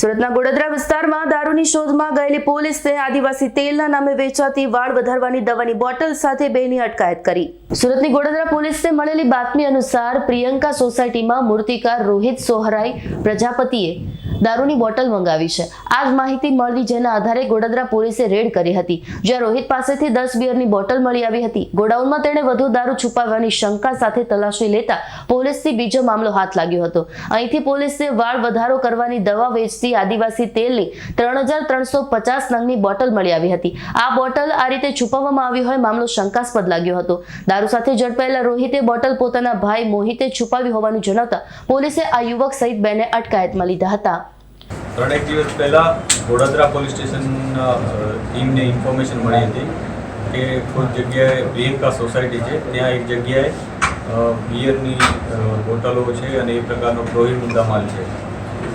સુરતના ગોડદરા વિસ્તારમાં દારૂની શોધમાં ગયેલી પોલીસે આદિવાસી તેલના નામે વેચાતી વાળ વધારવાની દવાની બોટલ સાથે બેની અટકાયત કરી. સુરતની ગોડદરા પોલીસને મળેલી બાતમી અનુસાર પ્રિયંકા સોસાયટીમાં મૂર્તિકાર રોહિત સોહરાઈ પ્રજાપતિએ દારૂની બોટલ મંગાવી છે. આ જ માહિતી મળી જેના આધારે ગોડદરા પોલીસે રેડ કરી હતી. જ્યાં રોહિત પાસેથી દસ બિયરની બોટલ મળી આવી હતી. ગોડાઉનમાં તેણે વધુ દારૂ છુપાવવાની શંકા સાથે તલાશી લેતા પોલીસથી બીજો મામલો હાથ લાગ્યો હતો. અહીંથી પોલીસે વાળ વધારો કરવાની દવા વેચતી આદિવાસી તેલની ત્રણ હજાર ત્રણસો પચાસ નંગની બોટલ મળી આવી હતી. આ બોટલ આ રીતે છુપાવવામાં આવી હોય મામલો શંકાસ્પદ લાગ્યો હતો. દારૂ સાથે ઝડપાયેલા રોહિતે બોટલ પોતાના ભાઈ મોહિતે છુપાવી હોવાનું જણાવતા પોલીસે આ યુવક સહિત બેને અટકાયતમાં લીધા હતા. ત્રણેક દિવસ પહેલાં વડોદરા પોલીસ સ્ટેશનના ટીમને ઇન્ફોર્મેશન મળી હતી કે કોઈ જગ્યાએ પ્રિયંકા સોસાયટી છે. ત્યાં એક જગ્યાએ બિયરની બોટલો છે અને એ પ્રકારનો પ્રોહી મુદ્દામાલ છે.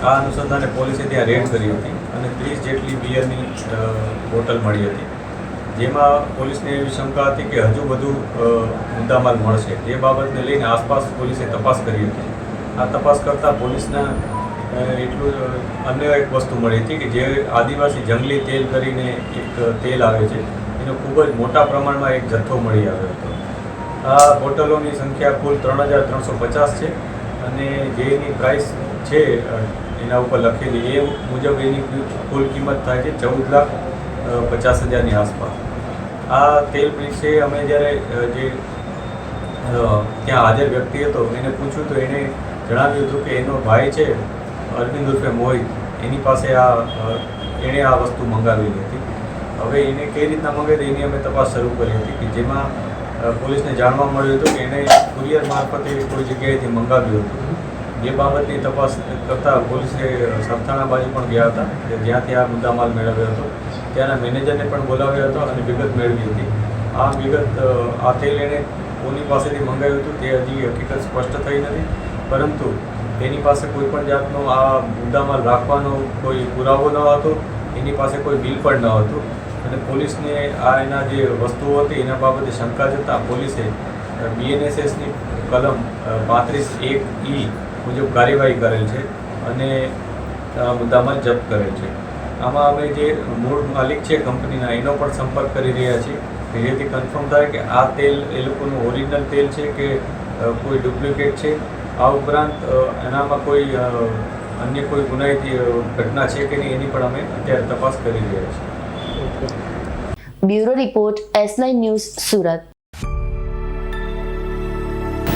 આ અનુસંધાને પોલીસે ત્યાં રેડ કરી હતી અને ત્રીસ જેટલી બિયરની બોટલ મળી હતી. જેમાં પોલીસને એવી શંકા હતી કે હજુ અ, મુદ્દામાલ મળશે. જે બાબતને લઈને આસપાસ પોલીસે તપાસ કરી હતી. આ તપાસ કરતાં પોલીસના એટલું અન્ય એક વસ્તુ મળી હતી કે જે આદિવાસી જંગલી તેલ કરીને એક તેલ આવે છે એનો ખૂબ જ મોટા પ્રમાણમાં એક જથ્થો મળી આવ્યો હતો. આ બોટલોની સંખ્યા કુલ ત્રણ હજાર ત્રણસો પચાસ છે અને જેની પ્રાઇસ છે એના ઉપર લખેલી એ મુજબ એની કુલ કિંમત થાય છે ચૌદ લાખ પચાસ હજારની આસપાસ. આ તેલ વિશે અમે જ્યારે જે ત્યાં હાજર વ્યક્તિ હતો, એને પૂછ્યું તો એણે જણાવ્યું હતું કે એનો ભાઈ છે, અરવિંદ ઉર્ફે મોહિત, એની પાસે આ એણે આ વસ્તુ મંગાવેલી હતી. હવે એને કઈ રીતના મંગાવી એની અમે તપાસ શરૂ કરી હતી કે જેમાં પોલીસને જાણવા મળ્યું હતું કે એણે કુરિયર મારફતે કોઈ જગ્યાએથી મંગાવ્યું હતું. જે બાબતની તપાસ કરતાં પોલીસે સરથાણા બાજુ પણ ગયા હતા કે જ્યાંથી આ મુદ્દામાલ મેળવ્યો હતો. ત્યાંના મેનેજરને પણ બોલાવ્યો હતો અને વિગત મેળવી હતી. આ વિગત આ તેલ એણે કોની પાસેથી મંગાવ્યું હતું તે હજી હકીકત સ્પષ્ટ થઈ નથી. પરંતુ તેની પાસે કોઈ પણ જાતનો આ મુદ્દામાલ રાખવાનો કોઈ પુરાવો ન હતો, એની પાસે કોઈ બિલ પણ ન હતું. અને પોલીસને આ એના જે વસ્તુઓ હતી એના બાબતે શંકા જતાં પોલીસે બીએનએસએસની કલમ પાંત્રીસ એક ઈ મુજબ કાર્યવાહી કરેલ છે અને આ મુદ્દામાલ જપ્ત કરેલ છે. આમાં અમે જે મૂળ માલિક છે કંપનીના, એનો પણ સંપર્ક કરી રહ્યા છીએ જેથી કન્ફર્મ થાય કે આ તેલ, એ લોકોનું ઓરિજિનલ તેલ છે કે કોઈ ડુપ્લિકેટ છે. આ ઉપરાંત એનામાં કોઈ અન્ય કોઈ ગુનાહિત ઘટના છે કે નહીં એની પણ અમે અત્યારે તપાસ કરી રહ્યા છીએ. Bureau report S news Surat.